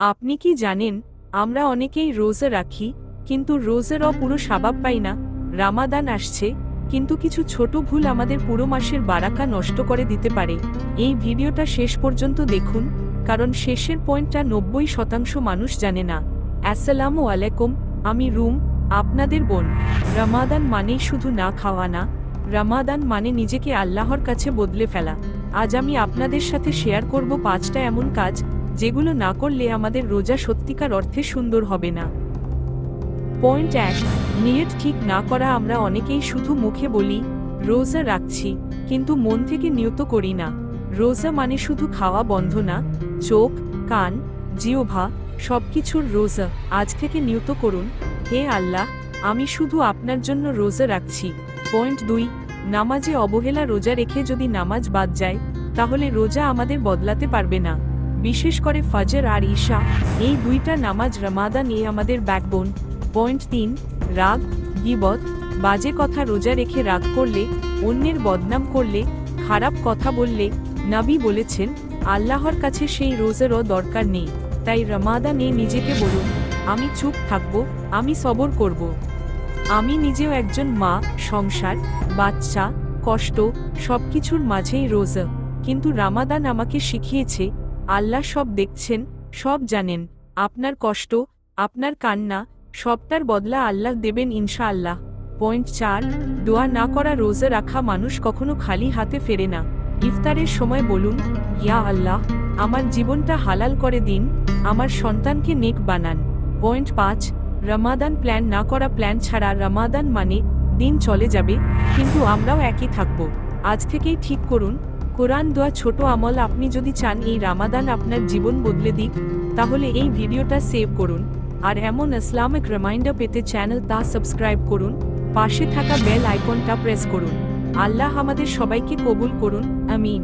আপনি কি জানেন, আমরা অনেকেই রোজা রাখি, কিন্তু রোজারও অপুরো সাবাব পাই না। রামাদান আসছে, কিন্তু কিছু ছোট ভুল আমাদের পুরো মাসের বারাকা নষ্ট করে দিতে পারে। এই ভিডিওটা শেষ পর্যন্ত দেখুন, কারণ শেষের পয়েন্টটা নব্বই শতাংশ মানুষ জানে না। আসসালামু আলাইকুম, আমি রুম, আপনাদের বোন। রামাদান মানেই শুধু না খাওয়া না, রামাদান মানে নিজেকে আল্লাহর কাছে বদলে ফেলা। আজ আমি আপনাদের সাথে শেয়ার করব পাঁচটা এমন কাজ যেগুলো না করলে আমাদের রোজা সত্যিকার অর্থে সুন্দর হবে না। পয়েন্ট এক, নিয়ত ঠিক না করা আমরা অনেকেই শুধু মুখে বলি, রোজা রাখছি, কিন্তু মন থেকে নিয়ত করি না। রোজা মানে শুধু খাওয়া বন্ধ না, চোখ, কান জিওভা সবকিছুর রোজা, আজ থেকে নিয়ত করুন, হে আল্লাহ, আমি শুধু আপনার জন্য রোজা রাখছি। পয়েন্ট দুই, নামাজে অবহেলা রোজা রেখে যদি নামাজ বাদ যায়, তাহলে রোজা আমাদের বদলাতে পারবে না। বিশেষ করে ফজর আর ঈশা। এই দুইটা নামাজ রমাদান এ আমাদের ব্যাকবোন পয়েন্ট তিন, রাগ, গিবত, বাজে কথা রোজা রেখে রাগ করলে, অন্যের বদনাম করলে, খারাপ কথা বললে, নাবি বলেছেন, আল্লাহর কাছে সেই রোজারও দরকার নেই। তাই রমাদানে নিজেকে বলুন, আমি চুপ থাকব, আমি সবর করব। আমি নিজেও একজন মা, সংসার, বাচ্চা, কষ্ট সব কিছুর মাঝেই রোজা। কিন্তু রামাদান আমাকে শিখিয়েছে আল্লাহ সব দেখছেন, সব জানেন, আপনার কষ্ট, আপনার কান্না, সবটার বদলা আল্লাহ দেবেন ইনশাআল্লাহ। পয়েন্ট চার, দোয়া না করা, রোজা রাখা মানুষ কখনো খালি হাতে ফেরে না। ইফতারের সময় বলুন, ইয়া আল্লাহ, আমার জীবনটা হালাল করে দিন, আমার সন্তানকে নেক বানান। পয়েন্ট পাঁচ, রমাদান প্ল্যান না করা, প্ল্যান ছাড়া রমাদান মানে দিন চলে যাবে, কিন্তু আমরাও একই থাকব। আজ থেকেই ঠিক করুন কোরআন দোয়া ছোট আমল আপনি যদি চান এই রামাদান আপনার জীবন বদলে দিক, তাহলে এই ভিডিওটা সেভ করুন। আর এমন ইসলামিক রিমাইন্ডার পেতে চ্যানেল তা সাবস্ক্রাইব করুন। পাশে থাকা বেল আইকনটা প্রেস করুন। আল্লাহ আমাদের সবাইকে কবুল করুন। আমিন।